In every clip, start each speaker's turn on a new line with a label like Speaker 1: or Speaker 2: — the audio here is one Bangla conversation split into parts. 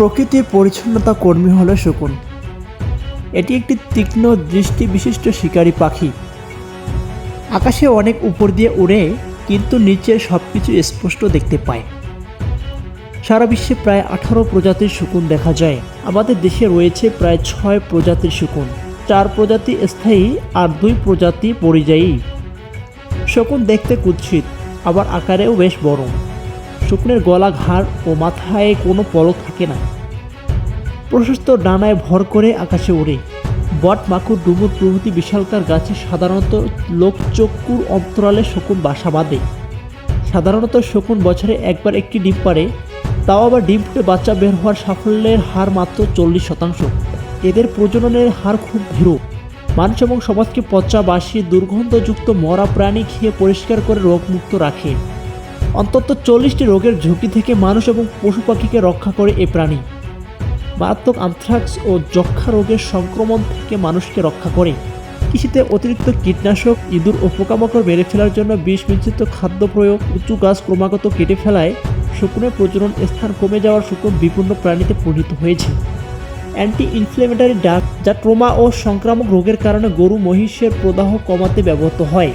Speaker 1: প্রকৃতির পরিচ্ছন্নতা কর্মী হলো শকুন। এটি একটি তীক্ষ্ণ দৃষ্টি বিশিষ্ট শিকারী পাখি। আকাশে অনেক উপর দিয়ে উড়ে, কিন্তু নিচের সব কিছু স্পষ্ট দেখতে পায়। সারা বিশ্বে প্রায় আঠারো প্রজাতির শকুন দেখা যায়। আমাদের দেশে রয়েছে প্রায় ছয় প্রজাতির শকুন। চার প্রজাতি স্থায়ী আর দুই প্রজাতি পরিযায়ী। শকুন দেখতে কুৎসিত, আবার আকারেও বেশ বড়। শকুনের গলা, ঘাড় ও মাথায় কোনো পলক থাকে না। প্রশস্ত ডানায় ভর করে আকাশে ওড়ে। বট মাকুর ডুমুর প্রভৃতি বিশালকার গাছে সাধারণত লোকচক্ষুর অন্তরালে শকুন বাসা বাঁধে। সাধারণত শকুন বছরে একবার একটি ডিম পারে তাও আবার ডিম ফুটে বাচ্চা বের হওয়ার সাফল্যের হার মাত্র চল্লিশ শতাংশ। এদের প্রজননের হার খুব ধীর। মানুষ এবং সমাজকে পচা, বাসি, দুর্গন্ধযুক্ত মরা প্রাণী খেয়ে পরিষ্কার করে রোগমুক্ত রাখে। অন্তত চল্লিশটি রোগের ঝুঁকি থেকে মানুষ এবং পশু পাখিকে রক্ষা করে এ প্রাণী। মারাত্মক আনথ্রাক্স ও যক্ষা রোগের সংক্রমণ থেকে মানুষকে রক্ষা করে। কৃষিতে অতিরিক্ত কীটনাশক, ইঁদুর ও পোকামাকড় মেরে ফেলার জন্য বিষ মিশ্রিত খাদ্য প্রয়োগ উঁচু গাছ ক্রমাগত কেটে ফেলায় শকুনের প্রজনন স্থান কমে যাওয়ার শকুন বিপন্ন প্রাণীতে পরিণত হয়েছে। অ্যান্টি ইনফ্লেমেটারি ডাক যা ট্রোমা ও সংক্রামক রোগের কারণে গরু মহিষের প্রদাহ কমাতে ব্যবহৃত হয়।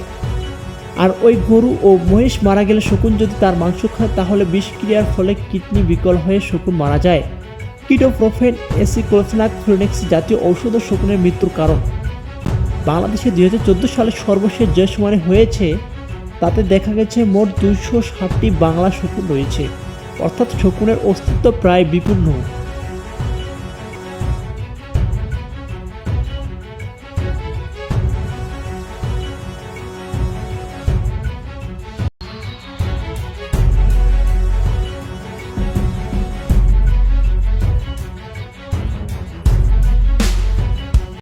Speaker 1: আর ওই গরু ও মহিষ মারা গেলে শকুন যদি তার মাংস খায়, তাহলে বিষক্রিয়ার ফলে কিডনি বিকল হয়ে শকুন মারা যায়। কিটোপ্রোফেন, এসিক্লোফেনাক ফ্লোনেক্স জাতীয় ঔষধ শকুনের মৃত্যুর কারণ। বাংলাদেশে দুই হাজার চোদ্দ সালে সর্বশেষ যে সময় হয়েছে, তাতে দেখা গেছে মোট দুইশো ষাটটি বাংলা শকুন রয়েছে। অর্থাৎ শকুনের অস্তিত্ব প্রায় বিপন্ন